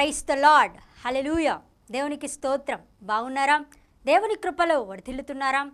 Price the lord. Hallelujah దేవునికి స్తోత్రం. బాగున్నారా? దేవుని కృపలో వర్ధిల్లుతున్నారా?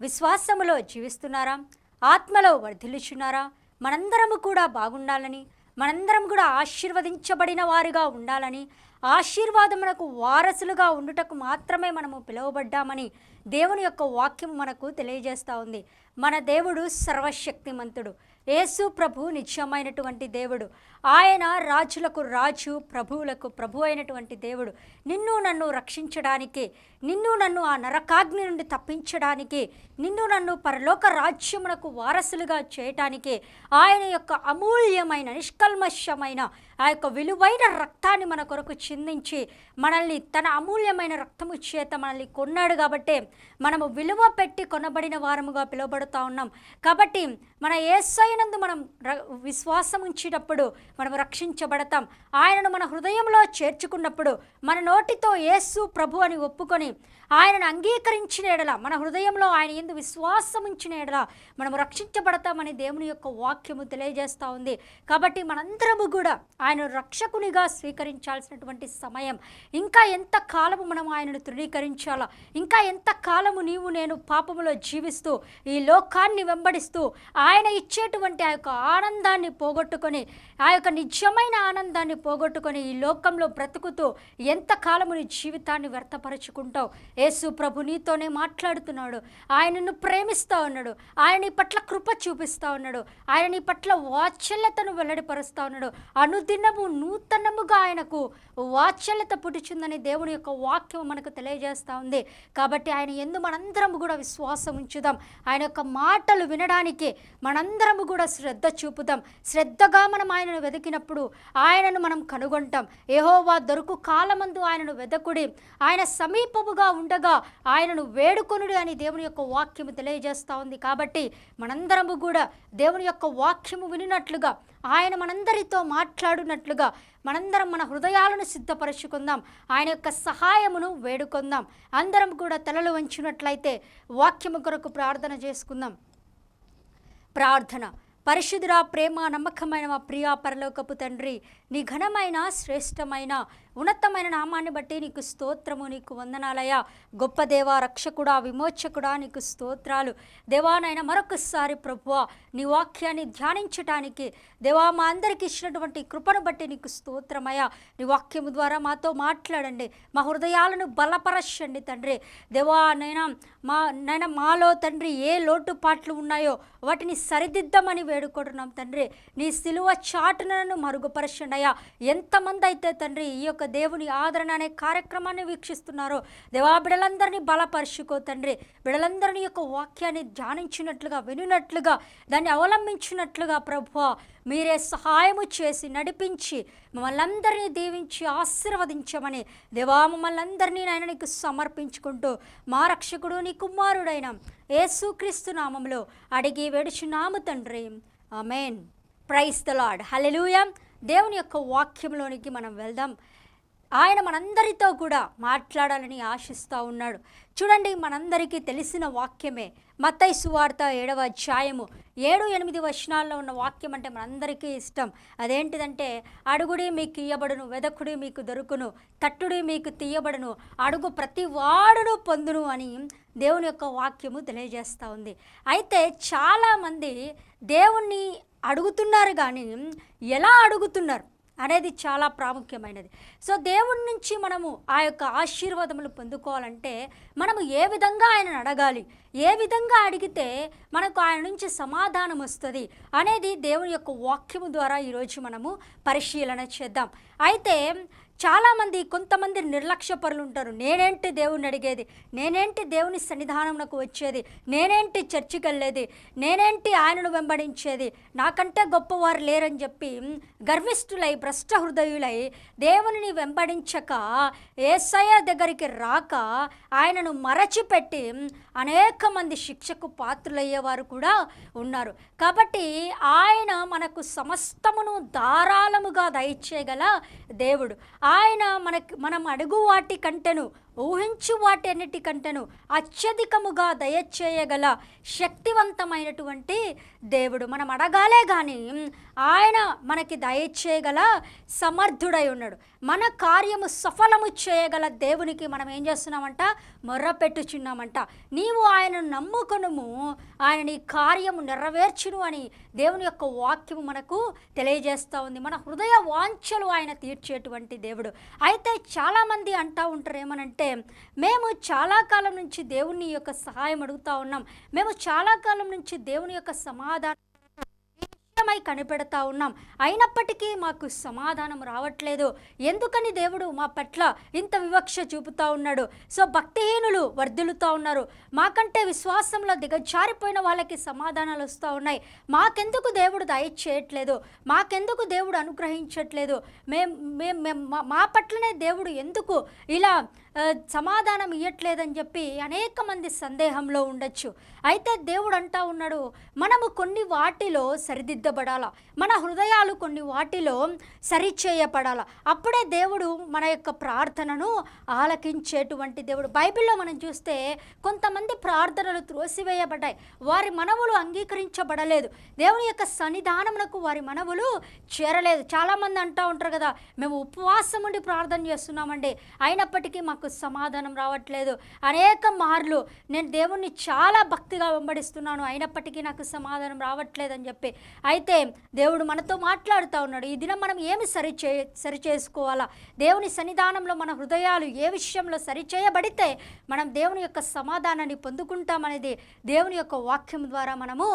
విశ్వాసములో జీవిస్తున్నారా? ఆత్మలో వర్ధిల్లుచున్నారా? మనందరము కూడా బాగుండాలని మనందరం కూడా ఆశీర్వదించబడిన వారుగా ఉండాలని ఆశీర్వాదమునకు వారసులుగా ఉండుటకు మాత్రమే మనము పిలువబడ్డామని దేవుని యొక్క వాక్యం మనకు తెలియజేస్తూ ఉంది. మన దేవుడు సర్వశక్తిమంతుడు. యేసు ప్రభు నిత్యమైనటువంటి దేవుడు. ఆయన రాజులకు రాజు ప్రభువులకు ప్రభు అయినటువంటి దేవుడు. నిన్ను నన్ను రక్షించడానికి నిన్ను నన్ను ఆ నరకాగ్ని నుండి తప్పించడానికి నిన్ను నన్ను పరలోక రాజ్యమునకు వారసులుగా చేయటానికి ఆయన యొక్క అమూల్యమైన నిష్కల్మషమైన ఆ యొక్క విలువైన రక్తాన్ని మన కొరకు చిందించి మనల్ని తన అమూల్యమైన రక్తము చేత మనల్ని కొన్నాడు కాబట్టే మనము విలువ పెట్టి కొనబడిన వారముగా పిలువబడుతూ ఉన్నాం. కాబట్టి మన ఏసైనందు మనం ర- విశ్వాసం ఉంచినప్పుడు మనం రక్షించబడతాం. ఆయనను మన హృదయంలో చేర్చుకున్నప్పుడు మన నోటితో యేసు ప్రభు అని ఒప్పుకొని ఆయనను అంగీకరించిన ఎడల మన హృదయంలో ఆయన ఎందు విశ్వాసం ఉంచిన ఎడల మనం రక్షించబడతామని దేవుని యొక్క వాక్యము తెలియజేస్తూ ఉంది. కాబట్టి మనందరము కూడా ఆయన రక్షకునిగా స్వీకరించాల్సినటువంటి సమయం. ఇంకా ఎంత కాలము మనం ఆయనను తృణీకరించాలా? ఇంకా ఎంత కాలము నీవు నేను పాపములో జీవిస్తూ ఈ లోకాన్ని వెంబడిస్తూ ఆయన ఇచ్చేటువంటి ఆ యొక్క ఆనందాన్ని పోగొట్టుకొని ఆ యొక్క నిజమైన ఆనందాన్ని పోగొట్టుకొని ఈ లోకంలో బ్రతుకుతూ ఎంత కాలము నీ జీవితాన్ని వ్యర్థపరుచుకుంటావు? యేసు ప్రభు నీతోనే మాట్లాడుతున్నాడు. ఆయనను ప్రేమిస్తూ ఉన్నాడు. ఆయన నీ పట్ల కృప చూపిస్తూ ఉన్నాడు. ఆయన నీ పట్ల వాత్సల్యతను వెల్లడిపరుస్తూ ఉన్నాడు. దినము నూతనముగా ఆయనకు వాత్సల్యత పుట్టుచుందని దేవుని యొక్క వాక్యం మనకు తెలియజేస్తూ ఉంది. కాబట్టి ఆయన ఎందు మనందరము కూడా విశ్వాసం ఉంచుదాం. ఆయన యొక్క మాటలు వినడానికి మనందరము కూడా శ్రద్ధ చూపుదాం. శ్రద్ధగా మనం ఆయనను వెతికినప్పుడు ఆయనను మనం కనుగొంటాం. ఏహోవా దొరుకు కాలమందు ఆయనను వెదకుడి. ఆయన సమీపముగా ఉండగా ఆయనను వేడుకొనుడి అని దేవుని యొక్క వాక్యము తెలియజేస్తూ ఉంది. కాబట్టి మనందరము కూడా దేవుని యొక్క వాక్యము వినినట్లుగా ఆయన మనందరితో మాట్లాడినట్లుగా మనందరం మన హృదయాలను సిద్ధపరచుకుందాం. ఆయన యొక్క సహాయమును వేడుకుందాం. అందరం కూడా తలలు వంచినట్లయితే వాక్యము కొరకు ప్రార్థన చేసుకుందాం. ప్రార్థన. పరిశుద్ధురా ప్రేమ నమ్మకమైన మా ప్రియా పరలోకపు తండ్రి నీ ఘనమైన శ్రేష్టమైన ఉన్నతమైన నామాన్ని బట్టి నీకు స్తోత్రము నీకు వందనాలయ గొప్ప దేవా రక్షకుడా విమోచకుడా నీకు స్తోత్రాలు. దేవానైనా మరొకసారి ప్రభువ నీ వాక్యాన్ని ధ్యానించటానికి దేవా మా అందరికి ఇచ్చినటువంటి కృపను బట్టి నీకు స్తోత్రమయ్యా. నీ వాక్యము ద్వారా మాతో మాట్లాడండి. మా హృదయాలను బలపరచండి తండ్రి. దేవా నైనా మా నైనా మాలో తండ్రి ఏ లోటుపాట్లు ఉన్నాయో వాటిని సరిదిద్దమని వేడుకుంటున్నాం తండ్రి. నీ సిలువ చాటునను మరుగుపరచండియా ఎంతమంది అయితే తండ్రి ఈ యొక్క దేవుని ఆదరణ అనే కార్యక్రమాన్ని వీక్షిస్తున్నారో దేవా బిడలందరినీ బలపరుచుకో తండ్రి. బిడలందరినీ యొక్క వాక్యాన్ని ధ్యానించినట్లుగా వినినట్లుగా దాన్ని అవలంబించినట్లుగా ప్రభు మీరే సహాయము చేసి నడిపించి మమ్మల్ని అందరినీ దీవించి ఆశీర్వదించమని దేవా మమ్మల్ని అందరినీ నాయన నీకు సమర్పించుకుంటూ మా రక్షకుడు నీ కుమారుడైన యేసుక్రీస్తు నామంలో అడిగి వేడుచున్నాము తండ్రి. Amen. Praise the lord. Hallelujah దేవుని యొక్క వాక్యంలోనికి మనం వెళ్దాం. ఆయన మనందరితో కూడా మాట్లాడాలని ఆశిస్తూ ఉన్నాడు. చూడండి మనందరికీ తెలిసిన వాక్యమే. మత్తై సువార్త ఏడవ అధ్యాయము. ఏడు ఎనిమిది వచనాల్లో ఉన్న వాక్యం అంటే మనందరికీ ఇష్టం. అదేంటిదంటే అడుగుడి మీకు ఇయ్యబడును వెదకుడి మీకు దొరుకును తట్టుడి మీకు తీయబడును అడుగు ప్రతి వాడును పొందును అని దేవుని యొక్క వాక్యము తెలియజేస్తూ ఉంది. అయితే చాలామంది దేవుణ్ణి అడుగుతున్నారు కానీ ఎలా అడుగుతున్నారు? అనేది చాలా ప్రాముఖ్యమైనది. సో దేవుడి నుంచి మనము ఆ యొక్క ఆశీర్వాదములు పొందుకోవాలంటే మనము ఏ విధంగా ఆయనను అడగాలి? ఏ విధంగా అడిగితే మనకు ఆయన నుంచి సమాధానం వస్తుంది? అనేది దేవుని యొక్క వాక్యము ద్వారా ఈరోజు మనము పరిశీలన చేద్దాం. అయితే చాలామంది కొంతమంది నిర్లక్ష్య పరులు ఉంటారు. నేనేంటి దేవుని అడిగేది? నేనేంటి దేవుని సన్నిధానంకు వచ్చేది? నేనేంటి చర్చికి వెళ్ళేది నేనేంటి ఆయనను వెంబడించేది? నాకంటే గొప్పవారు లేరని చెప్పి గర్విష్ఠులై భ్రష్ట హృదయులై దేవునిని వెంబడించక ఏసయ్య దగ్గరికి రాక ఆయనను మరచిపెట్టి అనేక మంది శిక్షకు పాత్రులయ్యేవారు కూడా ఉన్నారు. కాబట్టి ఆయన మనకు సమస్తమును ధారాళముగా దయచేయగల దేవుడు. ఆయన మనకి మనం అడుగు వాటి కంటెను ఊహించు వాటి అత్యధికముగా దయచేయగల శక్తివంతమైనటువంటి దేవుడు. మనం అడగాలే కానీ ఆయన మనకి దయచేయగల సమర్థుడై ఉన్నాడు. మన కార్యము సఫలము చేయగల దేవునికి మనం ఏం చేస్తున్నామంట? మొర్ర పెట్టుచున్నామంట నీవు ఆయనను నమ్ముకొనుము ఆయన నీ కార్యము నెరవేర్చును అని దేవుని యొక్క వాక్యము మనకు తెలియజేస్తూ ఉంది. మన హృదయ వాంఛలు ఆయన తీర్చేటువంటి దేవుడు. అయితే చాలామంది అంటూ ఉంటారు ఏమనంటే మేము చాలా కాలం నుంచి దేవుని యొక్క సహాయం అడుగుతూ ఉన్నాం. మేము చాలా కాలం నుంచి దేవుని యొక్క సమాధానం విషయమై కనిపెడతా ఉన్నాం. అయినప్పటికీ మాకు సమాధానం రావట్లేదు. ఎందుకని దేవుడు మా పట్ల ఇంత వివక్ష చూపుతా ఉన్నాడు? సో భక్తిహీనులు వర్ధిల్లుతూ ఉన్నారు. మాకంటే విశ్వాసంలో దిగజారిపోయిన వాళ్ళకి సమాధానాలు వస్తూ ఉన్నాయి. మాకెందుకు దేవుడు దయచేయట్లేదు మాకెందుకు దేవుడు అనుగ్రహించట్లేదు? మేం మేము మేం- మా- మా పట్లనే దేవుడు ఎందుకు ఇలా సమాధానం ఇవ్వట్లేదని చెప్పి అనేక మంది సందేహంలో ఉండొచ్చు. అయితే దేవుడు అంటా ఉన్నాడు మనము కొన్ని వాటిలో సరిదిద్దబడాల మన హృదయాలు కొన్ని వాటిలో సరిచేయబడాల అప్పుడే దేవుడు మన యొక్క ప్రార్థనను ఆలకించేటువంటి దేవుడు. బైబిల్లో మనం చూస్తే కొంతమంది ప్రార్థనలు త్రోసివేయబడ్డాయి వారి మనవులు అంగీకరించబడలేదు. దేవుని యొక్క సన్నిధానమునకు వారి మనవులు చేరలేదు. చాలామంది అంటూ ఉంటారు కదా మేము ఉపవాసం ఉండి ప్రార్థన చేస్తున్నామండి. అయినప్పటికీ మా నాకు సమాధానం రావట్లేదు. అనేక మార్లు నేను దేవుణ్ణి చాలా భక్తిగా వెంబడిస్తున్నాను. అయినప్పటికీ నాకు సమాధానం రావట్లేదని చెప్పి. అయితే దేవుడు మనతో మాట్లాడుతూ ఉన్నాడు. ఈ దినం మనం ఏమి సరి చే సరి చేసుకోవాలా? దేవుని సన్నిధానంలో మన హృదయాలు ఏ విషయంలో సరిచేయబడితే మనం దేవుని యొక్క సమాధానాన్ని పొందుకుంటామనేది దేవుని యొక్క వాక్యం ద్వారా మనము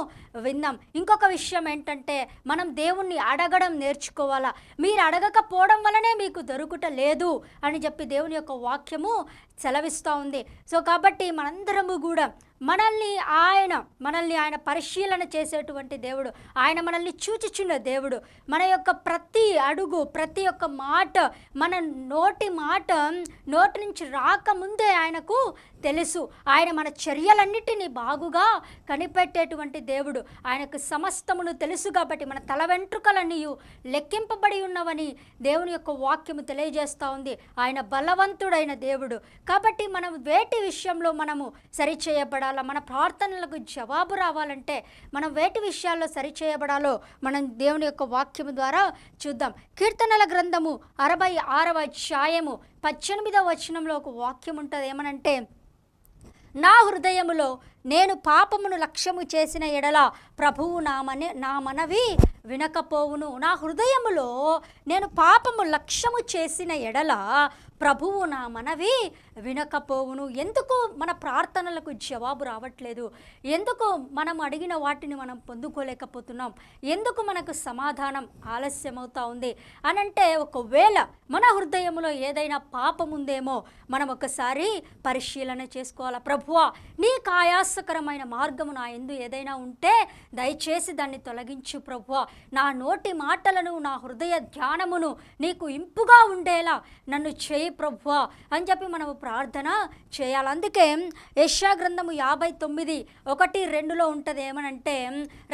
విన్నాం. ఇంకొక విషయం ఏంటంటే మనం దేవుణ్ణి అడగడం నేర్చుకోవాలా? మీరు అడగకపోవడం వలనే మీకు దొరుకుట లేదు అని చెప్పి దేవుని యొక్క వాక్యం వాక్యము సెలవిస్తూ ఉంది. సో కాబట్టి మనందరము కూడా మనల్ని ఆయన మనల్ని ఆయన పరిశీలన చేసేటువంటి దేవుడు ఆయన మనల్ని చూచుచున్న దేవుడు మన యొక్క ప్రతి అడుగు ప్రతి ఒక్క మాట మన నోటి మాట నోటి నుంచి రాకముందే ఆయనకు తెలుసు. ఆయన మన చర్యలన్నిటినీ బాగుగా కనిపెట్టేటువంటి దేవుడు. ఆయనకు సమస్తమును తెలుసు కాబట్టి మన తల వెంట్రుకలన్నీ లెక్కింపబడి ఉన్నవని దేవుని యొక్క వాక్యము తెలియజేస్తూ ఉంది. ఆయన బలవంతుడైన దేవుడు. కాబట్టి మనం వేటి విషయంలో మనము సరిచేయబడాలి మన ప్రార్థనలకు జవాబు రావాలంటే మనం వేటి విషయాల్లో సరిచేయబడాలో మనం దేవుని యొక్క వాక్యం ద్వారా చూద్దాం. కీర్తనల గ్రంథము అరవై ఆరవ అధ్యాయము పద్దెనిమిదవ వచనంలో ఒక వాక్యం ఉంటుంది. ఏమనంటే నా హృదయములో నేను పాపమును లక్ష్యము చేసిన ఎడల ప్రభువు నా మన నా మనవి వినకపోవును. నా హృదయములో నేను పాపము లక్ష్యము చేసిన ఎడల ప్రభువు నా మనవి వినకపోవును. ఎందుకు మన ప్రార్థనలకు జవాబు రావట్లేదు? ఎందుకు మనం అడిగిన వాటిని మనం పొందుకోలేకపోతున్నాం? ఎందుకు మనకు సమాధానం ఆలస్యమవుతా ఉంది? అనంటే ఒకవేళ మన హృదయంలో ఏదైనా పాపం ఉందేమో మనం ఒకసారి పరిశీలన చేసుకోవాలి? ప్రభువా నీకు మోసకరమైన మార్గము నా ఎందు ఏదైనా ఉంటే దయచేసి దాన్ని తొలగించు ప్రభు నా నోటి మాటలను నా హృదయ ధ్యానమును నీకు ఇంపుగా ఉండేలా నన్ను చేయి ప్రభు అని చెప్పి మనము ప్రార్థన చేయాలి. అందుకే యశా గ్రంథము యాభై తొమ్మిది ఒకటి రెండులో ఉంటుంది ఏమనంటే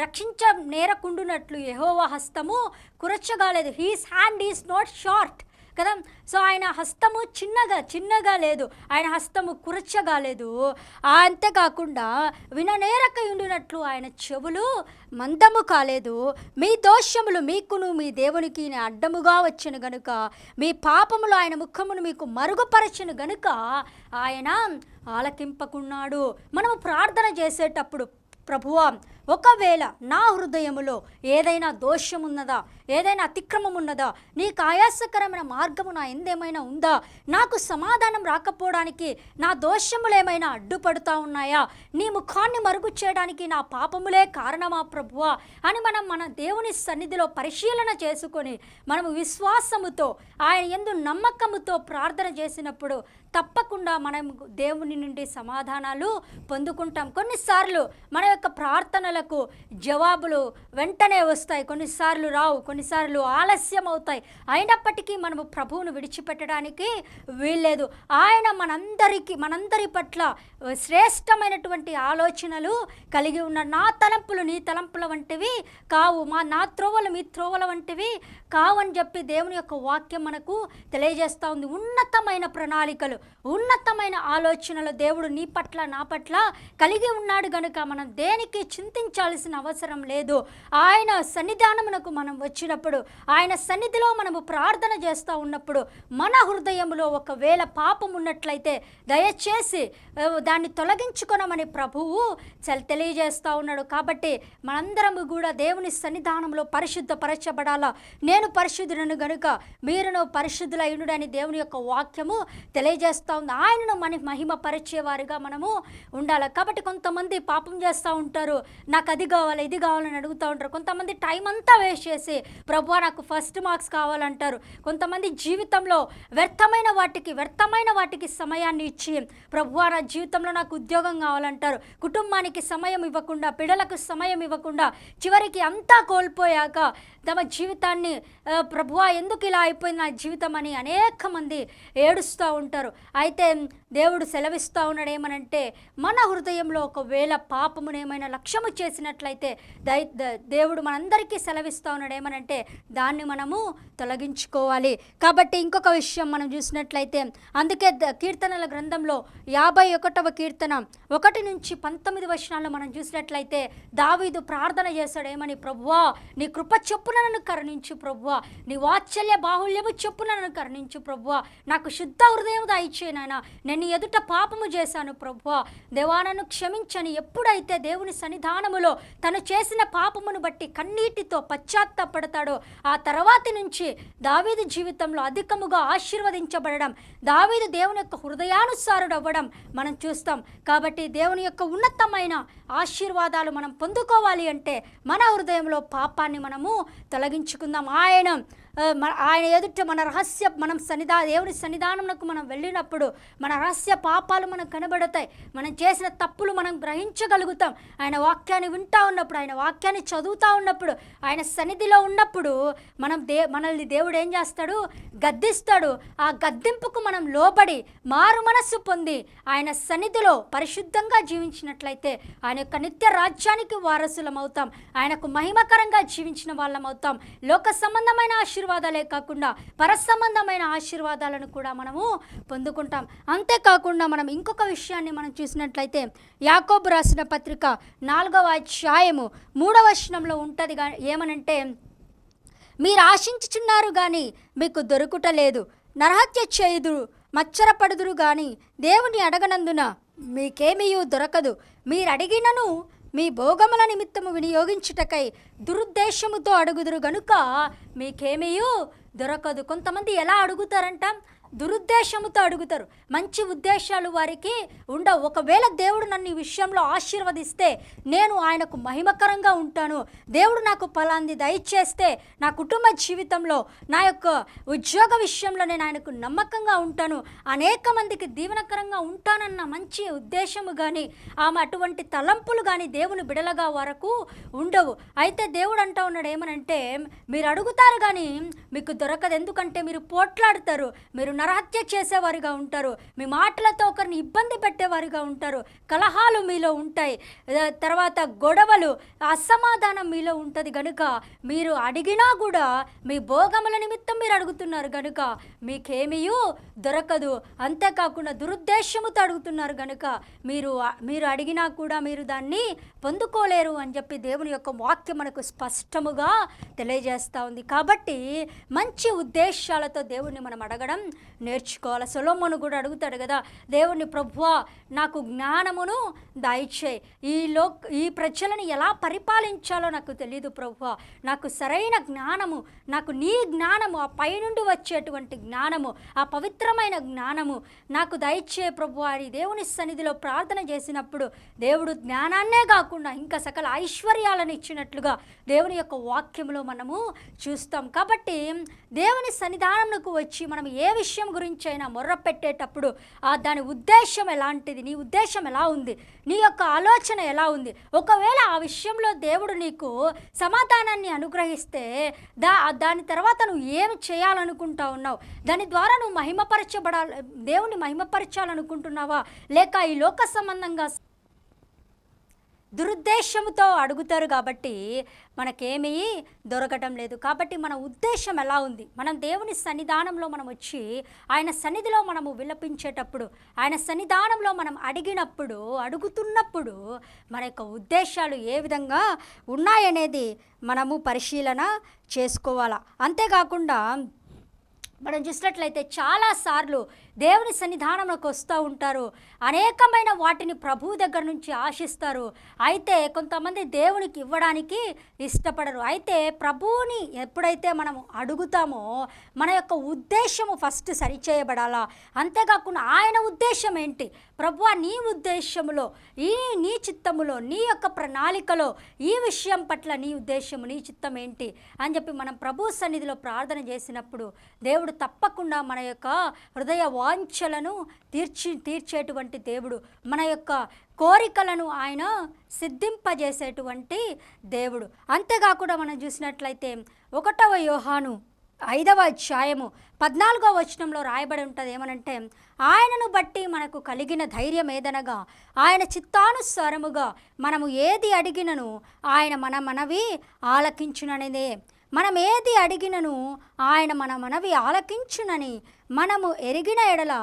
రక్షించ నేరకుండునట్లు యహోవ హస్తము కురచగాలేదు. His hand is not short కదా? సో ఆయన హస్తము చిన్నగా చిన్నగా లేదు. ఆయన హస్తము కురచగా లేదు. అంతేకాకుండా విననేరక ఉండినట్లు ఆయన చెవులు మందము కాలేదు. మీ దోషములు మీకును మీ దేవునికి అడ్డముగా వచ్చను గనుక మీ పాపములు ఆయన ముఖమును మీకు మరుగుపరచను గనుక ఆయన ఆలకింపకున్నాడు. మనము ప్రార్థన చేసేటప్పుడు ప్రభువా ఒకవేళ నా హృదయములో ఏదైనా దోషం ఉన్నదా ఏదైనా అతిక్రమం ఉన్నదా నీకు ఆయాసకరమైన మార్గము నా ఎందేమైనా ఉందా? నాకు సమాధానం రాకపోవడానికి నా దోషములు ఏమైనా అడ్డుపడుతూ ఉన్నాయా? నీ ముఖాన్ని మరుగు చేయడానికి నా పాపములే కారణమా ప్రభువా? అని మనం మన దేవుని సన్నిధిలో పరిశీలన చేసుకొని మనము విశ్వాసముతో ఆయన ఎందు నమ్మకముతో ప్రార్థన చేసినప్పుడు తప్పకుండా మనం దేవుని నుండి సమాధానాలు పొందుకుంటాం. కొన్నిసార్లు మన యొక్క ప్రార్థన ప్రార్థనలకు జవాబులు వెంటనే వస్తాయి. కొన్నిసార్లు రావు కొన్నిసార్లు ఆలస్యం అవుతాయి అయినప్పటికీ మనము ప్రభువును విడిచిపెట్టడానికి వీల్లేదు. ఆయన మనందరికీ మనందరి పట్ల శ్రేష్టమైనటువంటి ఆలోచనలు కలిగి ఉన్న నా తలంపులు నీ తలంపుల వంటివి కావు. మా నా త్రోవలు మీ త్రోవల వంటివి కావని చెప్పి దేవుని యొక్క వాక్యం మనకు తెలియజేస్తూ ఉంది. ఉన్నతమైన ప్రణాళికలు ఉన్నతమైన ఆలోచనలు దేవుడు నీ పట్ల నా పట్ల కలిగి ఉన్నాడు గనుక మనం దేనికి చింతించాల్సిన అవసరం లేదు. ఆయన సన్నిధానమునకు మనం వచ్చినప్పుడు ఆయన సన్నిధిలో మనము ప్రార్థన చేస్తూ ఉన్నప్పుడు మన హృదయంలో ఒకవేళ పాపం ఉన్నట్లయితే దయచేసి దాన్ని తొలగించుకొనమని ప్రభువు తెలియజేస్తూ ఉన్నాడు. కాబట్టి మనందరము కూడా దేవుని సన్నిధానంలో పరిశుద్ధపరచబడాలా? నేను పరిశుద్ధులను గనుక మీరును పరిశుద్ధులైనడని దేవుని యొక్క వాక్యము తెలియజేస్తూ ఉంది. ఆయనను మన మహిమ పరిచేవారిగా మనము ఉండాలి. కాబట్టి కొంతమంది పాపం చేస్తూ ఉంటారు. నాకు అది కావాలి ఇది కావాలని అడుగుతూ ఉంటారు. కొంతమంది టైం అంతా వేస్ట్ చేసి ప్రభు నాకు ఫస్ట్ మార్క్స్ కావాలంటారు. కొంతమంది జీవితంలో వ్యర్థమైన వాటికి వ్యర్థమైన వాటికి సమయాన్ని ఇచ్చి ప్రభు నా జీవితంలో నాకు ఉద్యోగం కావాలంటారు. కుటుంబానికి సమయం ఇవ్వకుండా పిల్లలకు సమయం ఇవ్వకుండా చివరికి అంతా కోల్పోయాక తమ జీవితాన్ని ప్రభువా ఎందుకు ఇలా అయిపోయింది నా జీవితం అని అనేక మంది ఏడుస్తూ ఉంటారు. అయితే దేవుడు సెలవిస్తూ ఉన్నాడు ఏమనంటే మన హృదయంలో ఒకవేళ పాపమును ఏమైనా లక్ష్యము చేసినట్లయితే దై ద- దేవుడు మనందరికీ సెలవిస్తూ ఉన్నాడు ఏమనంటే దాన్ని మనము తొలగించుకోవాలి. కాబట్టి ఇంకొక విషయం మనం చూసినట్లయితే అందుకే ద- కీర్తనల గ్రంథంలో యాభై ఒకటవ కీర్తన ఒకటి నుంచి పంతొమ్మిది వచనాల్లో మనం చూసినట్లయితే దావీదు ప్రార్థన చేస్తాడేమని ఏమని ప్రభువా నీ కృప చొప్పున నన్ను కరుణించు ప్రభువా. నీ వాత్సల్య బాహుల్యము చొప్పున నన్ను కరుణించు ప్రభువా. నాకు శుద్ధ హృదయం దాయిచ్చేనాయన నేను నీ ఎదుట పాపము చేశాను ప్రభువా దేవానను క్షమించని ఎప్పుడైతే దేవుని సన్నిధానములో తను చేసిన పాపమును బట్టి కన్నీటితో పశ్చాత్తాపడతాడో ఆ తర్వాతి నుంచి దావీదు జీవితంలో అధికముగా ఆశీర్వదించబడడం దావీదు దేవుని యొక్క హృదయానుసారుడు అవ్వడం మనం చూస్తాం. కాబట్టి దేవుని యొక్క ఉన్నతమైన ఆశీర్వాదాలు మనం పొందుకోవాలి అంటే మన హృదయంలో పాపాన్ని మనము తొలగించుకుందాం. ఆయన ఆయన ఎదుట మన రహస్య మనం సన్నిధా దేవుని సన్నిధానంకు మనం వెళ్ళినప్పుడు మన రహస్య పాపాలు మనకు కనబడతాయి. మనం చేసిన తప్పులు మనం గ్రహించగలుగుతాం. ఆయన వాక్యాన్ని వింటా ఉన్నప్పుడు ఆయన వాక్యాన్ని చదువుతూ ఉన్నప్పుడు ఆయన సన్నిధిలో ఉన్నప్పుడు మనం దే మనల్ని దేవుడు ఏం చేస్తాడు? గద్దిస్తాడు. ఆ గద్దింపుకు మనం లోబడి మారు మనస్సు పొంది ఆయన సన్నిధిలో పరిశుద్ధంగా జీవించినట్లయితే ఆయన యొక్క నిత్య రాజ్యానికి వారసులం అవుతాం ఆయనకు మహిమకరంగా జీవించిన వాళ్ళం అవుతాం లోక సంబంధమైన ఆశీర్వాదాలే కాకుండా పరసంబంధమైన ఆశీర్వాదాలను కూడా మనము పొందుకుంటాం. అంతేకాకుండా మనం ఇంకొక విషయాన్ని మనం చూసినట్లయితే యాకోబు రాసిన పత్రిక నాలుగవ అధ్యాయము మూడవ వచనంలో ఉంటుంది గా ఏమనంటే మీరు ఆశించుచున్నారు కానీ మీకు దొరుకుటలేదు నరహత్య చేయుదురు మచ్చరపడుదురు కానీ దేవుని అడగనందున మీకేమీ దొరకదు. మీరు అడిగినను మీ భోగముల నిమిత్తము వినియోగించుటకై దురుద్దేశముతో అడుగుదురు గనుక మీకేమీ దొరకదు. కొంతమంది ఎలా అడుగుతారంట? దురుద్దేశముతో అడుగుతారు. మంచి ఉద్దేశాలు వారికి ఉండవు ఒకవేళ దేవుడు నన్ను ఈ విషయంలో ఆశీర్వదిస్తే నేను ఆయనకు మహిమకరంగా ఉంటాను. దేవుడు నాకు ఫలాంది దయచేస్తే నా కుటుంబ జీవితంలో నా యొక్క ఉద్యోగ విషయంలో నేను ఆయనకు నమ్మకంగా ఉంటాను. అనేక మందికి దీవనకరంగా ఉంటానన్న మంచి ఉద్దేశము కానీ ఆమె అటువంటి తలంపులు కానీ దేవుని బిడలగా వరకు ఉండవు. అయితే దేవుడు అంటా ఉన్నాడు ఏమనంటే మీరు అడుగుతారు కానీ మీకు దొరకదు. ఎందుకంటే మీరు పోట్లాడతారు. మీరు నరహత్య చేసేవారుగా ఉంటారు. మీ మాటలతో ఒకరిని ఇబ్బంది పెట్టేవారుగా ఉంటారు. కలహాలు మీలో ఉంటాయి. తర్వాత గొడవలు అసమాధానం మీలో ఉంటుంది కనుక మీరు అడిగినా కూడా మీ భోగముల నిమిత్తం మీరు అడుగుతున్నారు కనుక మీకేమీయూ దొరకదు. అంతేకాకుండా దురుద్దేశముతో అడుగుతున్నారు కనుక మీరు మీరు అడిగినా కూడా మీరు దాన్ని పొందుకోలేరు అని చెప్పి దేవుని యొక్క వాక్యం మనకు స్పష్టముగా తెలియజేస్తూ ఉంది. కాబట్టి మంచి ఉద్దేశాలతో దేవుణ్ణి మనం అడగడం నేర్చుకోవాలి. సొలోమోను కూడా అడుగుతాడు కదా దేవుణ్ణి ప్రభువా నాకు జ్ఞానమును దయచేయి ఈ లో ఈ ప్రజలను ఎలా పరిపాలించాలో నాకు తెలియదు ప్రభువా. నాకు సరైన జ్ఞానము నాకు నీ జ్ఞానము ఆ పైనుండి వచ్చేటువంటి జ్ఞానము ఆ పవిత్రమైన జ్ఞానము నాకు దయచే ప్రభు అని దేవుని సన్నిధిలో ప్రార్థన చేసినప్పుడు దేవుడు జ్ఞానాన్నే కాకుండా ఇంకా సకల ఐశ్వర్యాలను ఇచ్చినట్లుగా దేవుని యొక్క వాక్యంలో మనము చూస్తాం. కాబట్టి దేవుని సన్నిధానంకు వచ్చి మనం ఏ విషయం గురించి అయినా మొర్ర పెట్టేటప్పుడు ఆ దాని ఉద్దేశం ఎలాంటిది? నీ ఉద్దేశం ఎలా ఉంది? నీ యొక్క ఆలోచన ఎలా ఉంది? ఒకవేళ ఆ విషయంలో దేవుడు నీకు సమాధానాన్ని అనుగ్రహిస్తే దా దాని తర్వాత నువ్వు ఏమి చేయాలనుకుంటా ఉన్నావు? దాని ద్వారా నువ్వు మహిమపరచబడాలి దేవుని మహిమపరచాలనుకుంటున్నావా? లేక ఈ లోక సంబంధంగా దురుద్దేశంతో అడుగుతారు కాబట్టి మనకేమీ దొరకటం లేదు. కాబట్టి మన ఉద్దేశం ఎలా ఉంది? మనం దేవుని సన్నిధానంలో మనం వచ్చి ఆయన సన్నిధిలో మనము విలపించేటప్పుడు ఆయన సన్నిధానంలో మనం అడిగినప్పుడు అడుగుతున్నప్పుడు మన యొక్క ఉద్దేశాలు ఏ విధంగా ఉన్నాయనేది మనము పరిశీలన చేసుకోవాలా? అంతేకాకుండా మనం చూసినట్లయితే చాలాసార్లు దేవుని సన్నిధానంలోకి వస్తూ ఉంటారు. అనేకమైన వాటిని ప్రభు దగ్గర నుంచి ఆశిస్తారు. అయితే కొంతమంది దేవునికి ఇవ్వడానికి ఇష్టపడరు. అయితే ప్రభువుని ఎప్పుడైతే మనం అడుగుతామో మన యొక్క ఉద్దేశము ఫస్ట్ సరిచేయబడాలా? అంతేకాకుండా ఆయన ఉద్దేశం ఏంటి? ప్రభు నీ ఉద్దేశములో ఈ నీ చిత్తములో నీ యొక్క ప్రణాళికలో ఈ విషయం పట్ల నీ ఉద్దేశము నీ చిత్తం ఏంటి అని చెప్పి మనం ప్రభు సన్నిధిలో ప్రార్థన చేసినప్పుడు దేవుడు తప్పకుండా మన యొక్క హృదయ వాంఛలను తీర్చి తీర్చేటువంటి దేవుడు మన యొక్క కోరికలను ఆయన సిద్ధింపజేసేటువంటి దేవుడు. అంతేకాకుండా మనం చూసినట్లయితే ఒకటవ యోహాను ఐదవ అధ్యాయము పద్నాలుగో వచనంలో రాయబడి ఉంటుంది ఏమనంటే ఆయనను బట్టి మనకు కలిగిన ధైర్యం ఏదనగా ఆయన చిత్తానుసారముగా మనము ఏది అడిగినను ఆయన మన మనవి ఆలకించుననేదే. మనం ఏది అడిగినను ఆయన మన మనవి ఆలకించునని మనము ఎరిగిన ఎడల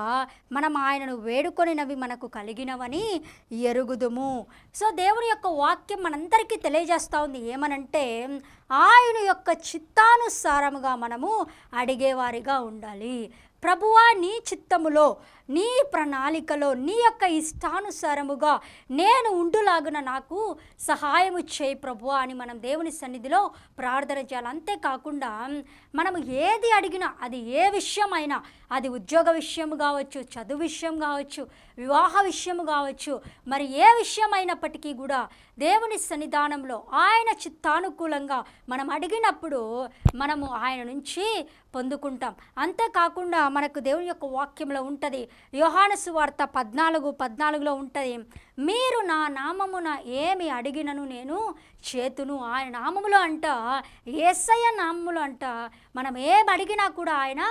మనం ఆయనను వేడుకొనినవి మనకు కలిగినవని ఎరుగుదుము. సో దేవుని యొక్క వాక్యం మనందరికీ తెలియజేస్తూ ఉంది. ఏమనంటే ఆయన యొక్క చిత్తానుసారముగా మనము అడిగేవారిగా ఉండాలి. ప్రభువా నీ చిత్తములో నీ ప్రణాళికలో నీ యొక్క ఇష్టానుసారముగా నేను ఉండులాగున నాకు సహాయము చేయి ప్రభువా అని మనం దేవుని సన్నిధిలో ప్రార్థన చేయాలి. అంతేకాకుండా మనం ఏది అడిగినా అది ఏ విషయమైనా అది ఉద్యోగ విషయం కావచ్చు చదువు విషయం కావచ్చు వివాహ విషయం కావచ్చు మరి ఏ విషయమైనప్పటికీ కూడా దేవుని సన్నిధానంలో ఆయన చిత్తానుకూలంగా మనం అడిగినప్పుడు మనము ఆయన నుంచి పొందుకుంటాం. అంతేకాకుండా మనకు దేవుని యొక్క వాక్యంలో ఉంటుంది యోహాను సువార్త పద్నాలుగు పద్నాలుగులో ఉంటుంది. మీరు నా నామమున ఏమి అడిగినను నేను చేతును? ఆయన నామములో అంట ఏసయ్య నామములో అంట మనం ఏం అడిగినా కూడా ఆయన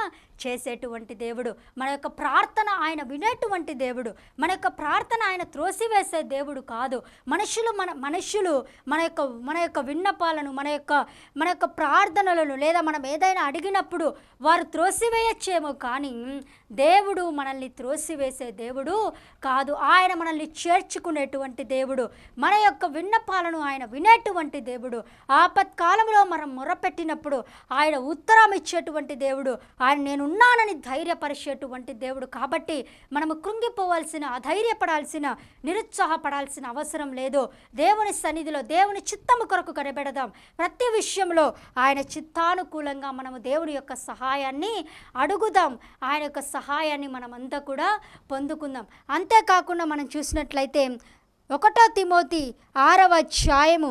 చేసేటువంటి దేవుడు. మన యొక్క ప్రార్థన ఆయన వినేటువంటి దేవుడు. మన యొక్క ప్రార్థన ఆయన త్రోసివేసే దేవుడు కాదు. మనుషులు మన మనుషులు మన యొక్క మన యొక్క విన్నపాలను మన యొక్క మన యొక్క ప్రార్థనలను లేదా మనం ఏదైనా అడిగినప్పుడు వారు త్రోసివేయచ్చేమో కానీ దేవుడు మనల్ని త్రోసివేసే దేవుడు కాదు. ఆయన మనల్ని తీర్చుకునేటువంటి దేవుడు. మన యొక్క విన్నపాలను ఆయన వినేటువంటి దేవుడు. ఆపత్కాలంలో మనం మొరపెట్టినప్పుడు ఆయన ఉత్తరం ఇచ్చేటువంటి దేవుడు. ఆయన నేనున్నానని ధైర్యపరిచేటువంటి దేవుడు. కాబట్టి మనము కృంగిపోవాల్సిన అధైర్యపడాల్సిన నిరుత్సాహపడాల్సిన అవసరం లేదు. దేవుని సన్నిధిలో దేవుని చిత్తము కొరకు కనిపెడదాం. ప్రతి విషయంలో ఆయన చిత్తానుకూలంగా మనము దేవుని యొక్క సహాయాన్ని అడుగుదాం. ఆయన యొక్క సహాయాన్ని మనమంతా కూడా పొందుకుందాం. అంతేకాకుండా మనం చూసినట్లయితే ఒకటో తిమోతి ఆరవ అధ్యాయము.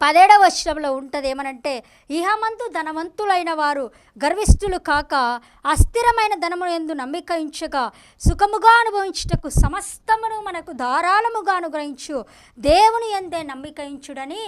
పదేడవ వచనంలో ఉంటుంది ఏమనంటే ఇహమందు ధనవంతులైన వారు గర్విష్ఠులు కాక అస్థిరమైన ధనము ఎందు నమ్మిక ఉంచగా సుఖముగా అనుభవించుటకు సమస్తమును మనకు ధారాళముగా అనుగ్రహించు దేవుని ఎందే నమ్మిక ఉంచుడని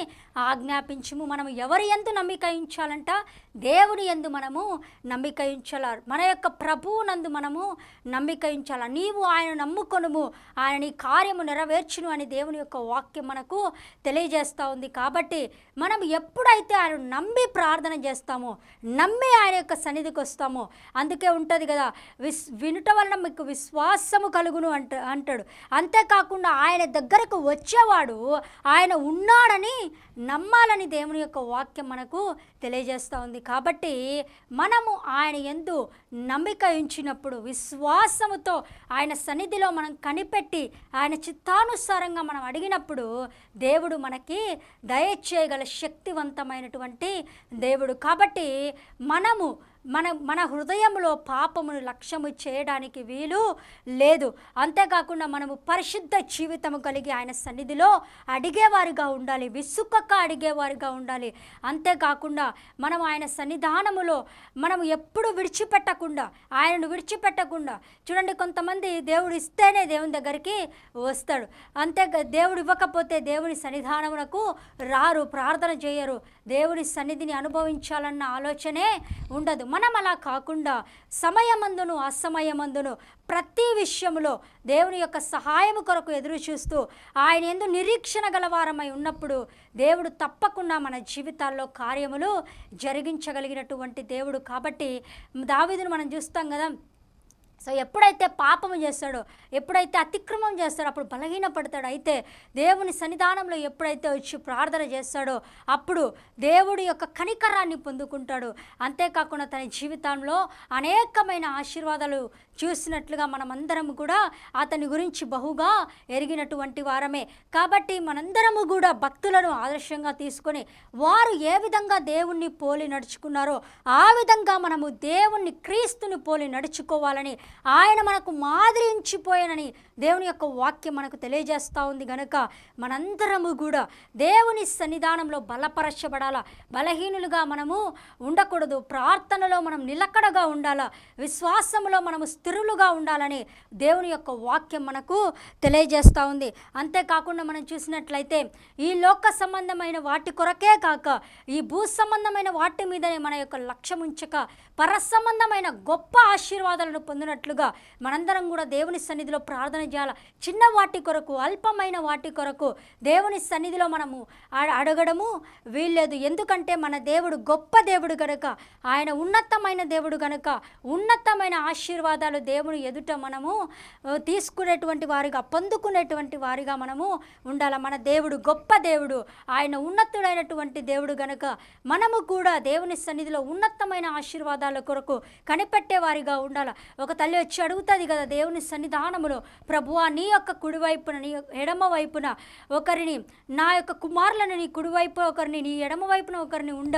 ఆజ్ఞాపించుము. మనం ఎవరి ఎందు నమ్మిక ఉంచాలంట దేవుని ఎందు మనము నమ్మిక ఉంచాల మన యొక్క ప్రభువునందు మనము నమ్మిక ఉంచాల నీవు ఆయన నమ్ముకొనుము ఆయన నీ కార్యము నెరవేర్చును అని దేవుని యొక్క వాక్యం మనకు తెలియజేస్తూ ఉంది. కాబట్టి మనం ఎప్పుడైతే ఆయన నమ్మి ప్రార్థన చేస్తామో నమ్మి ఆయన యొక్క సన్నిధికి వస్తామో అందుకే ఉంటుంది కదా విస్ వినుట వలన మీకు విశ్వాసము కలుగును అంట అంటాడు. అంతేకాకుండా ఆయన దగ్గరకు వచ్చేవాడు ఆయన ఉన్నాడని నమ్మాలని దేవుని యొక్క వాక్యం మనకు తెలియజేస్తూ ఉంది. కాబట్టి మనము ఆయన ఎందు నమ్మిక ఉంచినప్పుడు విశ్వాసముతో ఆయన సన్నిధిలో మనం కనిపెట్టి ఆయన చిత్తానుసారంగా మనం అడిగినప్పుడు దేవుడు మనకి చేయగల శక్తివంతమైనటువంటి దేవుడు. కాబట్టి మనము మన మన హృదయంలో పాపమును లక్ష్యము చేయడానికి వీలు లేదు. అంతేకాకుండా మనము పరిశుద్ధ జీవితము కలిగి ఆయన సన్నిధిలో అడిగేవారిగా ఉండాలి. విసుక్కక అడిగేవారిగా ఉండాలి. అంతేకాకుండా మనం ఆయన సన్నిధానములో మనం ఎప్పుడు విడిచిపెట్టకుండా ఆయనను విడిచిపెట్టకుండా చూడండి కొంతమంది దేవుడు ఇస్తేనే దేవుని దగ్గరికి వస్తాడు. అంతే దేవుడు ఇవ్వకపోతే దేవుని సన్నిధానమునకు రారు ప్రార్థన చేయరు. దేవుని సన్నిధిని అనుభవించాలన్న ఆలోచనే ఉండదు. మనం అలా కాకుండా సమయమందును అసమయమందును ప్రతి విషయంలో దేవుని యొక్క సహాయము కొరకు ఎదురు చూస్తూ ఆయన ఎందు నిరీక్షణ గలవారమై ఉన్నప్పుడు దేవుడు తప్పకుండా మన జీవితాల్లో కార్యములు జరిగించగలిగినటువంటి దేవుడు. కాబట్టి దావీదును మనం చూస్తాం కదా సో ఎప్పుడైతే పాపము చేస్తాడో ఎప్పుడైతే అతిక్రమం చేస్తాడో అప్పుడు బలహీన పడతాడు అయితే దేవుని సన్నిధానంలో ఎప్పుడైతే వచ్చి ప్రార్థన చేస్తాడో అప్పుడు దేవుడి యొక్క కనికరాన్ని పొందుకుంటాడు. అంతేకాకుండా తన జీవితంలో అనేకమైన ఆశీర్వాదాలు చూసినట్లుగా మనమందరం కూడా అతని గురించి బహుగా ఎరిగినటువంటి వారమే. కాబట్టి మనందరము కూడా భక్తులను ఆదర్శంగా తీసుకొని వారు ఏ విధంగా దేవుణ్ణి పోలి నడుచుకున్నారో ఆ విధంగా మనము దేవుణ్ణి క్రీస్తుని పోలి నడుచుకోవాలని ఆయన మనకు మాదిరించిపోయానని దేవుని యొక్క వాక్యం మనకు తెలియజేస్తూ ఉంది గనుక మనందరము కూడా దేవుని సన్నిధానంలో బలపరచబడాలా? బలహీనులుగా మనము ఉండకూడదు. ప్రార్థనలో మనం నిలకడగా ఉండాలా? విశ్వాసంలో మనము స్థిరులుగా ఉండాలని దేవుని యొక్క వాక్యం మనకు తెలియజేస్తూ ఉంది. అంతేకాకుండా మనం చూసినట్లయితే ఈ లోక సంబంధమైన వాటి కొరకే కాక ఈ భూ సంబంధమైన వాటి మీదనే మన యొక్క లక్ష్యం ఉంచక పర సంబంధమైన గొప్ప ఆశీర్వాదాలను చేస్తున్నట్లుగా మనందరం కూడా దేవుని సన్నిధిలో ప్రార్థన చేయాలి? చిన్న వాటి కొరకు అల్పమైన వాటి కొరకు దేవుని సన్నిధిలో మనము అడ- అడగడము వీల్లేదు. ఎందుకంటే మన దేవుడు గొప్ప దేవుడు కనుక ఆయన ఉన్నతమైన దేవుడు కనుక ఉన్నతమైన ఆశీర్వాదాలు దేవుని ఎదుట మనము తీసుకునేటువంటి వారిగా పొందుకునేటువంటి వారిగా మనము ఉండాలి? మన దేవుడు గొప్ప దేవుడు ఆయన ఉన్నతుడైనటువంటి దేవుడు గనుక మనము కూడా దేవుని సన్నిధిలో ఉన్నతమైన ఆశీర్వాదాల కొరకు కనిపెట్టే వారిగా ఉండాలి? ఒక తల్లి వచ్చి అడుగుతుంది కదా దేవుని సన్నిధానములో ప్రభువా నీ యొక్క కుడివైపున నీ ఎడమ వైపున ఒకరిని నా యొక్క కుమారులను నీ కుడివైపు ఒకరిని నీ ఎడమ వైపున ఒకరిని ఉండ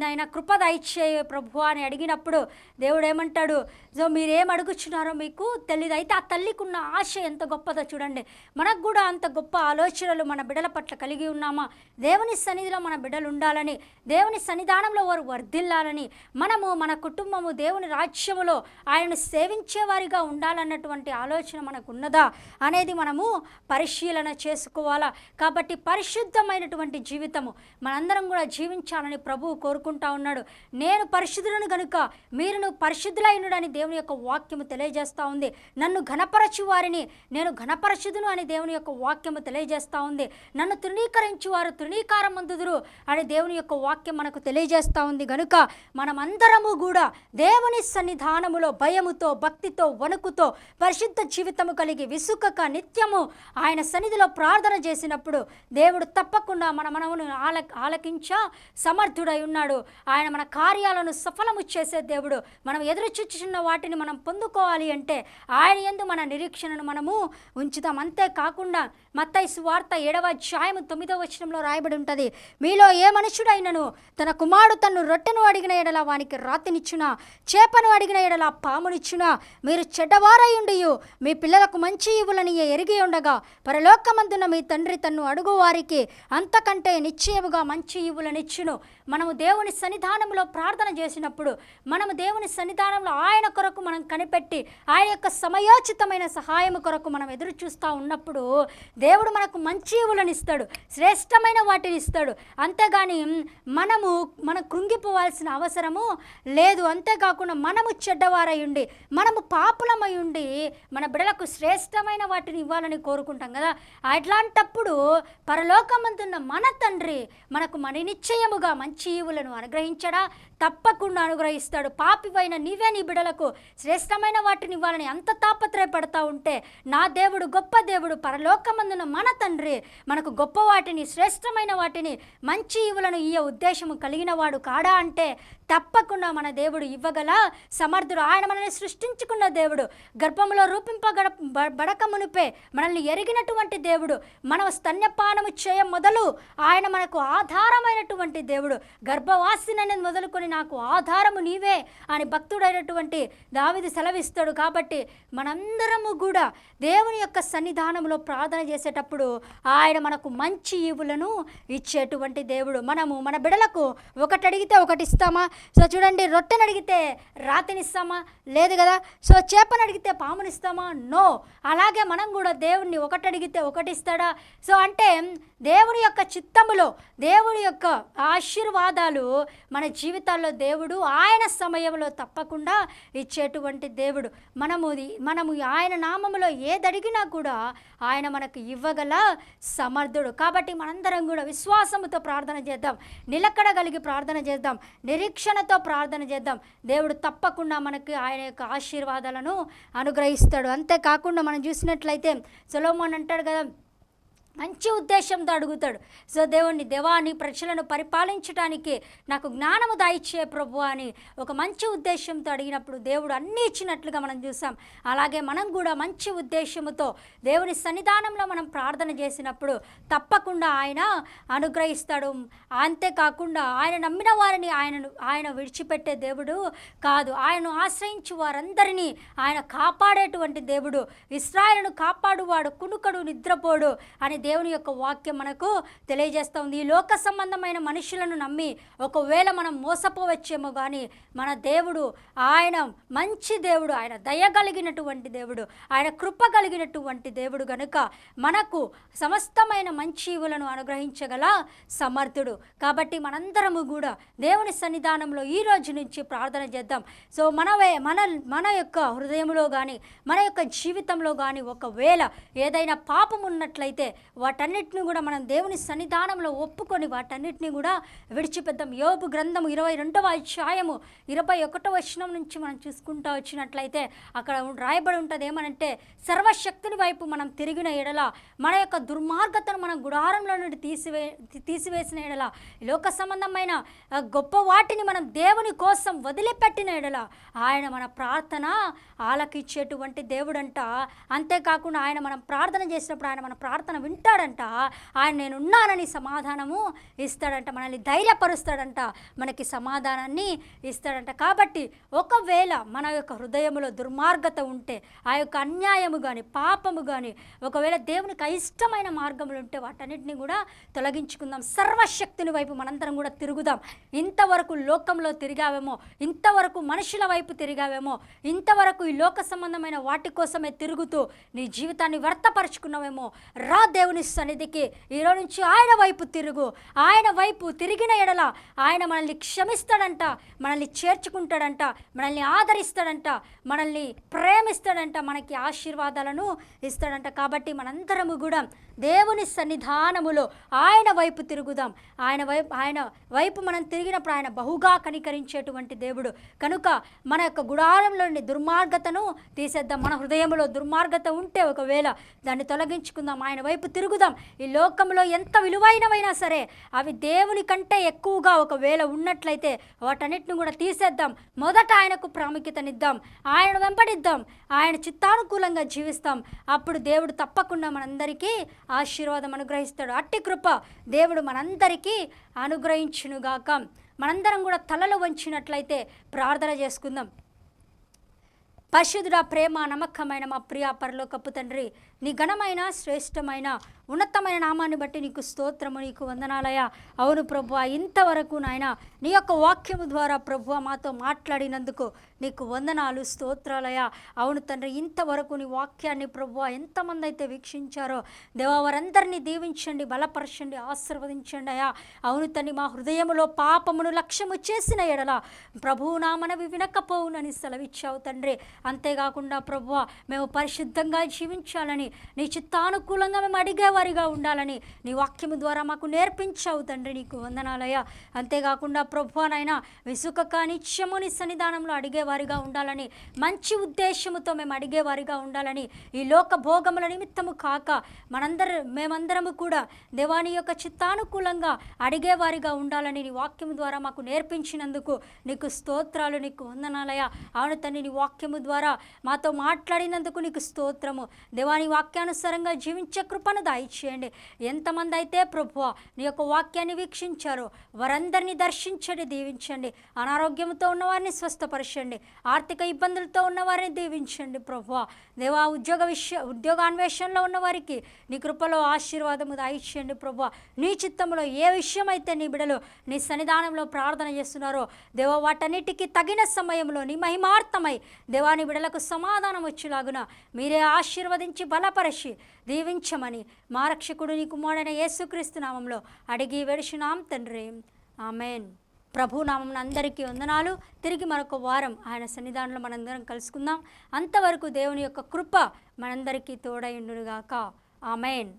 నాయన కృప దయచేయ ప్రభువా అని అడిగినప్పుడు దేవుడు ఏమంటాడు సో మీరేం అడుగుచున్నారో మీకు తెలియదు అయితే ఆ తల్లికి ఉన్న ఆశ ఎంత గొప్పదో చూడండి. మనకు కూడా అంత గొప్ప ఆలోచనలు మన బిడ్డల పట్ల కలిగి ఉన్నామా? దేవుని సన్నిధిలో మన బిడ్డలు ఉండాలని దేవుని సన్నిధానంలో వారు వర్ధిల్లాలని మనము మన కుటుంబము దేవుని రాజ్యములో ఆయన సే సేవించేవారిగా ఉండాలన్నటువంటి ఆలోచన మనకు ఉన్నదా అనేది మనము పరిశీలన చేసుకోవాలా. కాబట్టి పరిశుద్ధమైనటువంటి జీవితము మనందరం కూడా జీవించాలని ప్రభువు కోరుకుంటా ఉన్నాడు. నేను పరిశుద్ధులను కనుక మీరును పరిశుద్ధులైనడని దేవుని యొక్క వాక్యము తెలియజేస్తూ ఉంది. నన్ను ఘనపరచు వారిని నేను ఘనపరచుదును అని దేవుని యొక్క వాక్యము తెలియజేస్తూ ఉంది. నన్ను తృణీకరించు వారు తృణీకారం అందుదురు అని దేవుని యొక్క వాక్యం మనకు తెలియజేస్తూ ఉంది. కనుక మనమందరము కూడా దేవుని సన్నిధానములో భయముతో భక్తితో వణుకుతో పరిశుద్ధ జీవితము కలిగి విసుకక నిత్యము ఆయన సన్నిధిలో ప్రార్థన చేసినప్పుడు దేవుడు తప్పకుండా మన మనమును ఆల ఆలకించ సమర్థుడై ఉన్నాడు. ఆయన మన కార్యాలను సఫలము చేసే దేవుడు. మనం ఎదురు చూచుచున్న వాటిని మనం పొందుకోవాలి అంటే ఆయన ఎందు మన నిరీక్షణను మనము ఉంచుతాం. అంతేకాకుండా మత్తయి సువార్త ఏడవ అధ్యాయం తొమ్మిదవ వచనంలో రాయబడి ఉంటుంది. మీలో ఏ మనుషుడైనను తన కుమారుడు తన్ను రొట్టెను అడిగిన ఎడల వానికి రాతినిచ్చునా? చేపను అడిగిన ఎడల పామునిచ్చునా? మీరు చెడ్డవారయుండియు మీ పిల్లలకు మంచి ఇవులని ఎరిగి ఉండగా? పరలోకమందున మీ తండ్రి తన్ను అడుగు వారికి అంతకంటే నిశ్చయముగా మంచి ఇవులనిచ్చును మనము దేవుని సన్నిధానంలో ప్రార్థన చేసినప్పుడు మనము దేవుని సన్నిధానంలో ఆయన కొరకు మనం కనిపెట్టి ఆయన యొక్క సమయోచితమైన సహాయం కొరకు మనం ఎదురు చూస్తూ ఉన్నప్పుడు దేవుడు మనకు మంచి ఇవులను ఇస్తాడు శ్రేష్టమైన వాటిని ఇస్తాడు. అంతేగాని మనము మన కృంగిపోవాల్సిన అవసరము లేదు. అంతేకాకుండా మనము చెడ్డవారై ఉండి మనము పాపులమై ఉండి మన బిడలకు శ్రేష్టమైన వాటిని ఇవ్వాలని కోరుకుంటాం కదా. అట్లాంటప్పుడు పరలోకమంతున్న మన తండ్రి మనకు మన నిశ్చయముగా మంచి ఈవులను అనుగ్రహించడా? తప్పకుండా అనుగ్రహిస్తాడు. పాపివైన నీవే నీ బిడలకు శ్రేష్టమైన వాటిని ఇవ్వాలని అంత తాపత్రయపడతా ఉంటే నా దేవుడు గొప్ప దేవుడు పరలోకమందున మన తండ్రి మనకు గొప్ప వాటిని శ్రేష్టమైన వాటిని మంచి ఇవులను ఇయ్య ఉద్దేశము కలిగిన వాడు కాడా అంటే తప్పకుండా మన దేవుడు ఇవ్వగల సమర్థుడు. ఆయన మనల్ని సృష్టించుకున్న దేవుడు గర్భంలో రూపింపగడ బడక మునిపే మనల్ని ఎరిగినటువంటి దేవుడు మనం స్తన్యపానము చేయ మొదలు ఆయన మనకు ఆధారమైనటువంటి దేవుడు. గర్భవాసినని మొదలుకొని నాకు ఆధారము నీవే అని భక్తుడైనటువంటి దావిది సెలవిస్తాడు కాబట్టి మనందరము కూడా దేవుని యొక్క సన్నిధానంలో ప్రార్థన చేసేటప్పుడు ఆయన మనకు మంచి ఈవులను ఇచ్చేటువంటి దేవుడు. మనము మన బిడలకు ఒకటి అడిగితే ఒకటి ఇస్తామా? సో చూడండి రొట్టెని అడిగితే రాతినిస్తామా లేదు కదా? సో చేపను అడిగితే పామునిస్తామా నో. అలాగే మనం కూడా దేవుణ్ణి ఒకటి అడిగితే ఒకటి ఇస్తాడా? సో అంటే దేవుని యొక్క చిత్తములో దేవుని యొక్క ఆశీర్వాదాలు మన జీవితాల్లో దేవుడు ఆయన సమయంలో తప్పకుండా ఇచ్చేటువంటి దేవుడు. మనము మనము ఆయన నామములో ఏదడిగినా కూడా ఆయన మనకు ఇవ్వగల సమర్థుడు. కాబట్టి మనందరం కూడా విశ్వాసముతో ప్రార్థన చేద్దాం. నిలకడ కలిగి ప్రార్థన చేద్దాం. నిరీక్షణతో ప్రార్థన చేద్దాం. దేవుడు తప్పకుండా మనకి ఆయన యొక్క ఆశీర్వాదాలను అనుగ్రహిస్తాడు. అంతేకాకుండా మనం చూసినట్లయితే సొలోమోన్ అంటాడు కదా మంచి ఉద్దేశంతో అడుగుతాడు. సో దేవుణ్ణి దేవా నీ ప్రజలను పరిపాలించడానికి నాకు జ్ఞానము దాయిచ్చే ప్రభు అని ఒక మంచి ఉద్దేశంతో అడిగినప్పుడు దేవుడు అన్నీ ఇచ్చినట్లుగా మనం చూసాం. అలాగే మనం కూడా మంచి ఉద్దేశముతో దేవుని సన్నిధానంలో మనం ప్రార్థన చేసినప్పుడు తప్పకుండా ఆయన అనుగ్రహిస్తాడు. అంతేకాకుండా ఆయన నమ్మిన వారిని ఆయనను ఆయన విడిచిపెట్టే దేవుడు కాదు. ఆయనను ఆశ్రయించి వారందరినీ ఆయన కాపాడేటువంటి దేవుడు. ఇస్రాయలను కాపాడువాడు కునుకడు నిద్రపోడు అని దేవుని యొక్క వాక్యం మనకు తెలియజేస్తూ ఉంది ఈ లోక సంబంధమైన మనుషులను నమ్మి ఒకవేళ మనం మోసపోవచ్చేమో కానీ మన దేవుడు ఆయన మంచి దేవుడు ఆయన దయ కలిగినటువంటి దేవుడు ఆయన కృప కలిగినటువంటి దేవుడు గనుక మనకు సమస్తమైన మంచివులను అనుగ్రహించగల సమర్థుడు. కాబట్టి మనందరము కూడా దేవుని సన్నిధానంలో ఈ రోజు నుంచి ప్రార్థన చేద్దాం. సో మనవే మన మన యొక్క హృదయంలో కానీ మన యొక్క జీవితంలో కానీ ఒకవేళ ఏదైనా పాపం ఉన్నట్లయితే వాటన్నిటిని కూడా మనం దేవుని సన్నిధానంలో ఒప్పుకొని వాటన్నిటిని కూడా విడిచిపెద్దాం. యోపు గ్రంథము ఇరవై రెండవ అధ్యాయము ఇరవై ఒకటో వచనం నుంచి మనం చూసుకుంటా వచ్చినట్లయితే అక్కడ రాయబడి ఉంటుంది ఏమనంటే సర్వశక్తుని వైపు మనం తిరిగిన ఎడల మన యొక్క దుర్మార్గతను మనం గుడారంలో నుండి తీసివే తీసివేసిన ఎడల లోక సంబంధమైన గొప్ప వాటిని మనం దేవుని కోసం వదిలిపెట్టిన ఎడల ఆయన మన ప్రార్థన ఆలకిచ్చేటువంటి దేవుడంట. అంతేకాకుండా ఆయన మనం ప్రార్థన చేసినప్పుడు ఆయన మన ప్రార్థన వింటాడంట ఆయన నేనున్నానని సమాధానము ఇస్తాడంట. మనల్ని ధైర్యపరుస్తాడంట. మనకి సమాధానాన్ని ఇస్తాడంట. కాబట్టి ఒకవేళ మన యొక్క హృదయంలో దుర్మార్గత ఉంటే ఆ యొక్క అన్యాయము కానీ పాపము కానీ ఒకవేళ దేవునికి అయిష్టమైన మార్గములు ఉంటే వాటన్నిటిని కూడా తొలగించుకుందాం. సర్వశక్తిని వైపు మనందరం కూడా తిరుగుదాం. ఇంతవరకు లోకంలో తిరిగావేమో ఇంతవరకు మనుషుల వైపు తిరిగావేమో ఇంతవరకు ఈ లోక సంబంధమైన వాటి కోసమే తిరుగుతూ నీ జీవితాన్ని వ్యర్థపరుచుకున్నావేమో రా దేవుని సన్నిధికి ఈరోజు నుంచి ఆయన వైపు తిరుగు. ఆయన వైపు తిరిగిన ఎడల ఆయన మనల్ని క్షమిస్తాడంట మనల్ని చేర్చుకుంటాడంట మనల్ని ఆదరిస్తాడంట మనల్ని ప్రేమిస్తాడంట మనకి ఆశీర్వాదాలను ఇస్తాడంట. కాబట్టి మనందరము కూడా దేవుని సన్నిధానములో ఆయన వైపు తిరుగుదాం. ఆయన వైపు ఆయన వైపు మనం తిరిగినప్పుడు ఆయన బహుగా కనికరించేటువంటి దేవుడు. కనుక మన యొక్క గుడారంలోని దుర్మార్గతను తీసేద్దాం. మన హృదయంలో దుర్మార్గత ఉంటే ఒకవేళ దాన్ని తొలగించుకుందాం. ఆయన వైపు తిరుగుదాం. ఈ లోకంలో ఎంత విలువైనవైనా సరే అవి దేవుని కంటే ఎక్కువగా ఒకవేళ ఉన్నట్లయితే వాటన్నిటిని కూడా తీసేద్దాం. మొదట ఆయనకు ప్రాముఖ్యతనిద్దాం. ఆయన వెంపడిద్దాం ఆయన చిత్తానుకూలంగా జీవిస్తాం. అప్పుడు దేవుడు తప్పకుండా మనందరికీ ఆశీర్వాదం అనుగ్రహిస్తాడు. అట్టి కృప దేవుడు మనందరికీ అనుగ్రహించునుగాక. మనందరం కూడా తలలు వంచినట్లయితే ప్రార్థన చేసుకుందాం. పరిశుద్ధుడా ప్రేమ నమ్మకమైన మా ప్రియ పరలోకపు తండ్రి నీ ఘనమైన శ్రేష్టమైన ఉన్నతమైన నామాన్ని బట్టి నీకు స్తోత్రము నీకు వందనాలయ అవును ప్రభు ఇంతవరకు నాయన నీ యొక్క వాక్యము ద్వారా ప్రభు మాతో మాట్లాడినందుకు నీకు వందనాలు స్తోత్రాలయ అవును తండ్రి ఇంతవరకు నీ వాక్యాన్ని ప్రభు ఎంతమంది అయితే వీక్షించారో దేవా వారందరినీ దీవించండి బలపరచండి ఆశీర్వదించండి అయా అవును తండ్రి మా హృదయములో పాపమును లక్ష్యము చేసిన ఎడల ప్రభువు నా మనవి వినకపోవునని సెలవిచ్చావు తండ్రి. అంతేకాకుండా ప్రభువ మేము పరిశుద్ధంగా జీవించాలని నీ చిత్తానుకూలంగా మేము అడిగే వారిగా ఉండాలని నీ వాక్యము ద్వారా మాకు నేర్పించావు తండ్రి నీకు వందనాలయ్యా. అంతేకాకుండా ప్రభువానైనా విసుకక నిత్యము నీ సన్నిధానంలో అడిగేవారిగా ఉండాలని మంచి ఉద్దేశముతో మేము అడిగేవారిగా ఉండాలని ఈ లోక భోగముల నిమిత్తము కాక మనందరు మేమందరము కూడా దేవాని యొక్క చిత్తానుకూలంగా అడిగేవారిగా ఉండాలని నీ వాక్యము ద్వారా మాకు నేర్పించినందుకు నీకు స్తోత్రాలు నీకు వందనాలయ అవును తండ్రి నీ వాక్యము ద్వారా మాతో మాట్లాడినందుకు నీకు స్తోత్రము. దేవాని వాక్యానుసారంగా జీవించే కృపను దయచేయండి ఎంతమంది అయితే ప్రభువ నీ యొక్క వాక్యాన్ని వీక్షించారో వారందరినీ దర్శించండి దీవించండి. అనారోగ్యంతో ఉన్నవారిని స్వస్థపరచండి. ఆర్థిక ఇబ్బందులతో ఉన్నవారిని దీవించండి ప్రభువ దేవా ఉద్యోగ విషయ ఉద్యోగాన్వేషణలో ఉన్నవారికి నీ కృపలో ఆశీర్వాదము దయచేయండి ప్రభువ నీ చిత్తంలో ఏ విషయం అయితే నీ బిడలు నీ సన్నిధానంలో ప్రార్థన చేస్తున్నారో దేవా వాటన్నిటికీ తగిన సమయంలో నీ మహిమార్థమై దేవాని బిడలకు సమాధానం వచ్చేలాగున మీరే ఆశీర్వదించి బలపరిచి దీవించమని మా రక్షకుడు నీ కుమారుడైన యేసుక్రీస్తు నామంలో అడిగి వెడిచినాం తండ్రి. ఆమెన్. ప్రభు నామం అందరికీ వందనాలు. తిరిగి మరొక వారం ఆయన సన్నిధానంలో మనందరం కలుసుకుందాం. అంతవరకు దేవుని యొక్క కృప మనందరికీ తోడైండునుగాక ఆమెన్.